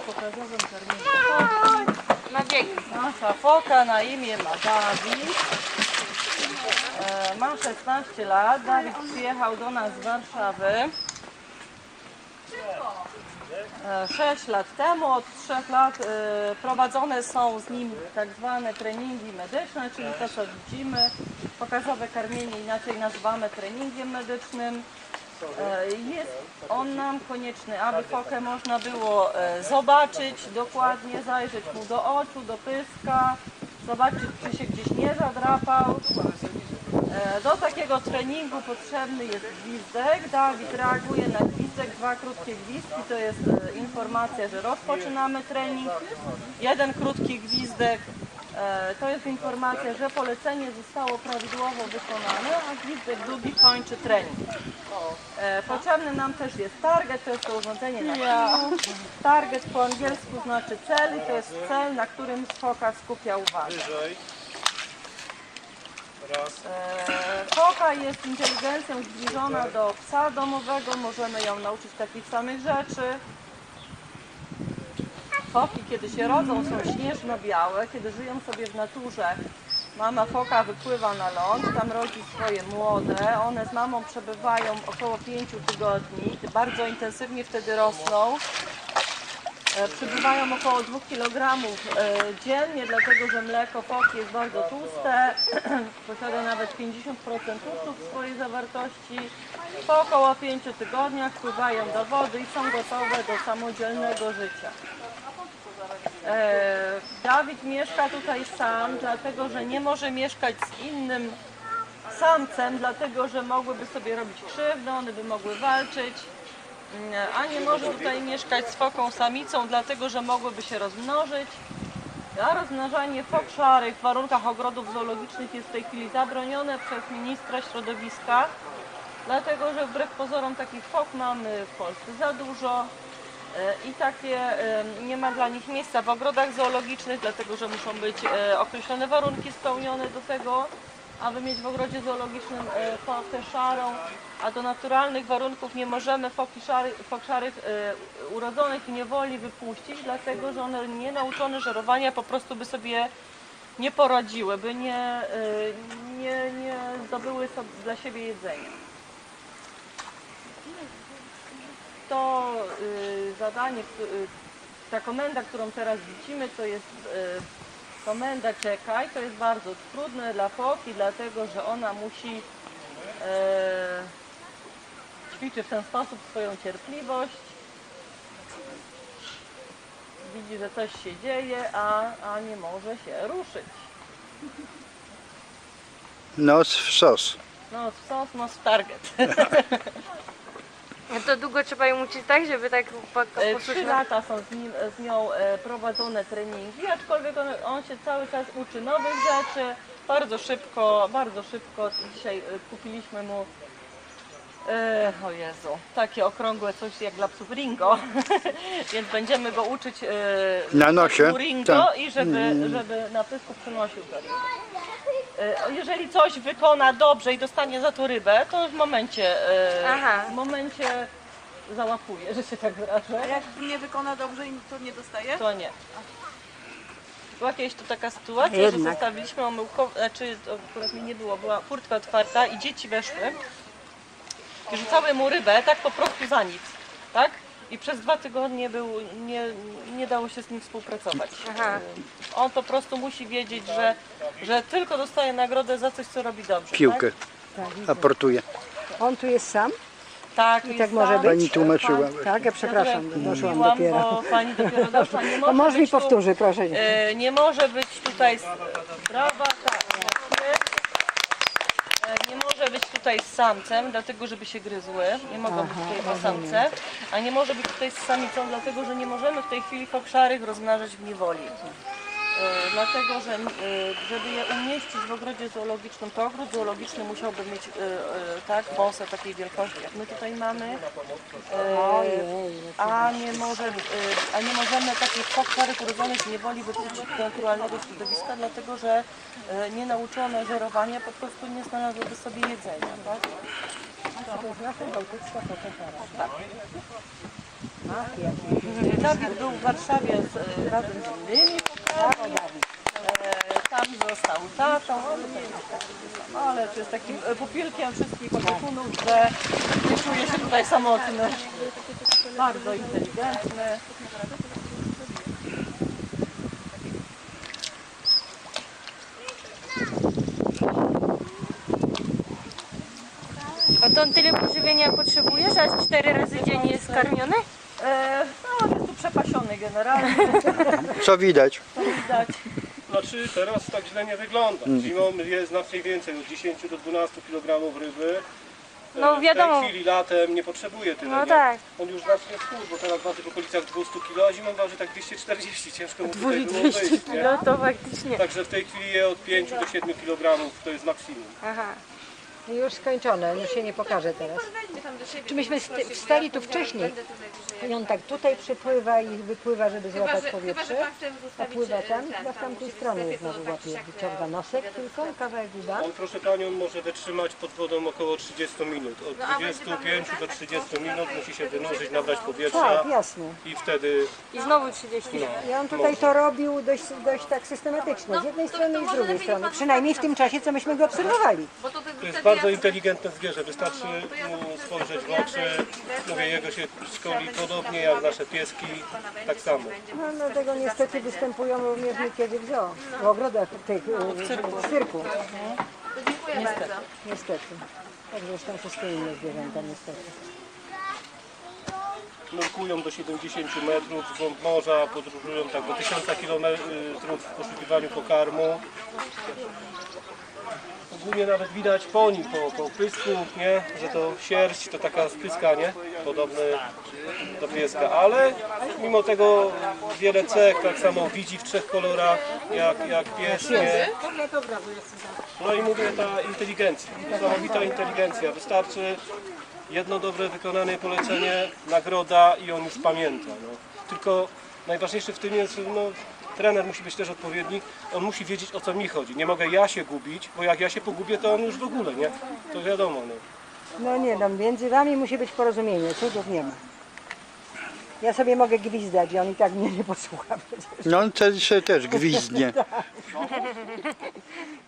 pokazowym terminie. Na biegi. Nasza foka na imię ma Dawid. E, ma 16 lat. Dawid przyjechał do nas z Warszawy. 6 lat temu, od 3 lat e, prowadzone są z nim tak zwane treningi medyczne, czyli to co widzimy, pokazowe karmienie inaczej nazywamy treningiem medycznym. E, Jest on nam konieczny, aby fokę można było e, zobaczyć dokładnie, zajrzeć mu do oczu, do pyska, zobaczyć czy się gdzieś nie zadrapał. E, Do takiego treningu potrzebny jest gwizdek. Dawid reaguje na gwizdek, dwa krótkie gwizdki to jest informacja, że rozpoczynamy trening. Jeden krótki gwizdek to jest informacja, że polecenie zostało prawidłowo wykonane, a gwizdek długi kończy trening. E, Potrzebny nam też jest target, to jest to urządzenie na kiju. Target po angielsku znaczy cel i to jest cel, na którym foka skupia uwagę. E, Foka jest inteligencją zbliżona do psa domowego, możemy ją nauczyć takich samych rzeczy. Foki, kiedy się rodzą, są śnieżno-białe, kiedy żyją sobie w naturze. Mama foka wypływa na ląd, tam rodzi swoje młode. One z mamą przebywają około 5 tygodni, bardzo intensywnie wtedy rosną. E, Przybywają około 2 kg e, dziennie, dlatego że mleko foki jest bardzo tłuste, posiada nawet 50% tłuszczu w swojej zawartości. Po około 5 tygodniach wpływają do wody i są gotowe do samodzielnego życia. E, Dawid mieszka tutaj sam, dlatego że nie może mieszkać z innym samcem, dlatego że mogłyby sobie robić krzywdę, one by mogły walczyć. Mm, A nie może tutaj mieszkać z foką samicą, dlatego że mogłyby się rozmnożyć. A rozmnażanie fok szarych w warunkach ogrodów zoologicznych jest w tej chwili zabronione przez ministra środowiska, dlatego że wbrew pozorom takich fok mamy w Polsce za dużo i takie e, nie ma dla nich miejsca w ogrodach zoologicznych, dlatego że muszą być e, określone warunki spełnione do tego, aby mieć w ogrodzie zoologicznym e, fokę szarą, a do naturalnych warunków nie możemy foki szary, fok szarych e, urodzonych w niewoli wypuścić, dlatego że one nie nauczone żerowania po prostu by sobie nie poradziły, by nie, e, nie, nie zdobyły dla siebie jedzenia. To y, zadanie, y, ta komenda, którą teraz widzimy, to jest y, komenda czekaj. To jest bardzo trudne dla foki, dlatego że ona musi ćwiczy w ten sposób swoją cierpliwość. Widzi, że coś się dzieje, a, a nie może się ruszyć. Nos w sos. No, w sos, no, w target. A to długo trzeba ją uczyć tak, żeby tak po- E, Trzy lata są z, nim, z nią e, prowadzone treningi, aczkolwiek on, on się cały czas uczy nowych rzeczy. Bardzo szybko, bardzo szybko. Dzisiaj e, kupiliśmy mu e, o Jezu, takie okrągłe coś jak dla psów Ringo, więc będziemy go uczyć e, Na nosie? Ringo Tak. i żeby, żeby na pysku przynosił to Ringo. E, Jeżeli coś wykona dobrze i dostanie za to rybę, to w momencie, e, Aha. w momencie załapuje, że się tak wyrażę. A jak nie wykona dobrze i to nie dostaje? To nie. Była kiedyś tu taka sytuacja, że Jednak. zostawiliśmy omyłkowo, znaczy to akurat mi nie było, była furtka otwarta i dzieci weszły i rzucały mu rybę tak po prostu za nic, tak? I przez dwa tygodnie był, nie, nie dało się z nim współpracować. Aha. On po prostu musi wiedzieć, że, że tylko dostaje nagrodę za coś, co robi dobrze. Piłkę Tak, widzę. aportuje. On tu jest sam? Tak, I tak może sam. być? Pani tłumaczyła. Tak, ja przepraszam, doszłam mówiłam, dopiero. Bo pani dopiero doszła. Nie To może może mi być tu- powtórzy, proszę. E, nie może być tutaj. z- Brawa, tak. Nie może być tutaj z samcem, dlatego żeby się gryzły. Nie mogą być tutaj dwa samce. A nie może być tutaj z samicą, dlatego że nie możemy w tej chwili fokszarych rozmnażać w niewoli. E, Dlatego, że e, żeby je umieścić w ogrodzie zoologicznym, to ogród zoologiczny musiałby mieć e, tak, wąsę takiej wielkości, jak my tutaj mamy. A nie, może, a nie możemy takich fok urodzonych w niewoli wypuścić do naturalnego środowiska, dlatego że y, nienauczone żerowania po prostu nie znalazłyby sobie jedzenia. Tak? Jakie. Dawid był w Warszawie z, razem z innymi Tam został tatą, ale, to jest taki sam, ale to jest takim e, pupilkiem wszystkich opiekunów, że nie czuje się tutaj samotny. Bardzo inteligentny. A to on tyle pożywienia potrzebuje, że aż cztery razy dziennie jest karmiony? E, No, on jest tu przepasiony generalnie, Co widać? Znaczy teraz tak źle nie wygląda. Zimą jest znacznie więcej, od 10 do 12 kg ryby. No, E, wiadomo. W tej chwili latem nie potrzebuje tyle. No nie? tak. On już zacznie schód, bo teraz waży w okolicach 200 kg, a zimą waży tak 240. Ciężko mu tutaj było 200 wyjść. nie? kilo to faktycznie. Także w tej chwili je od 5 do 7 kg to jest maksimum. Aha. Już skończone, już się nie pokaże teraz. Czy myśmy st- wstali tu wcześniej? I on tak tutaj przypływa i wypływa, żeby złapać powietrze. A pływa tam, chyba w tamtej stronie jest znowu łapie. Wyciąga nosek tylko i kawałek uda. On proszę Panią może wytrzymać pod wodą około 30 minut. Od 25 do 30 minut musi się wynurzyć, nabrać powietrza Tak, jasne. i wtedy I znowu 30. I on tutaj to robił dość, dość tak systematycznie, z jednej strony i z drugiej strony. Przynajmniej w tym czasie, co myśmy go obserwowali. To jest bardzo inteligentne zwierzę, wystarczy mu spojrzeć w oczy. Mówię, jego się szkoli podobnie jak nasze pieski, tak samo. No dlatego niestety występują również niekiedy w zoo, w ogrodach tych, w cyrku. W cyrku. Niestety. Niestety. Tak zresztą wszystkie inne zwierzęta niestety. Nurkują do 70 metrów z głąb morza, podróżują tak do 1000 kilometrów w poszukiwaniu pokarmu. Ogólnie nawet widać po nim, po, po pysku, nie? że to sierść to taka spyska, nie? Podobny do pieska, ale mimo tego wiele cech, tak samo widzi w trzech kolorach jak, jak pies, nie? No i mówię ta inteligencja, niesamowita inteligencja, wystarczy jedno dobre wykonane polecenie, nagroda i on już pamięta. No. Tylko najważniejsze w tym jest, no, trener musi być też odpowiedni, on musi wiedzieć o co mi chodzi. Nie mogę ja się gubić, bo jak ja się pogubię, to on już w ogóle, nie? To wiadomo, no. No nie no, między wami musi być porozumienie, cudów nie ma. Ja sobie mogę gwizdać i on i tak mnie nie posłucha przecież. No on też, też gwizdnie.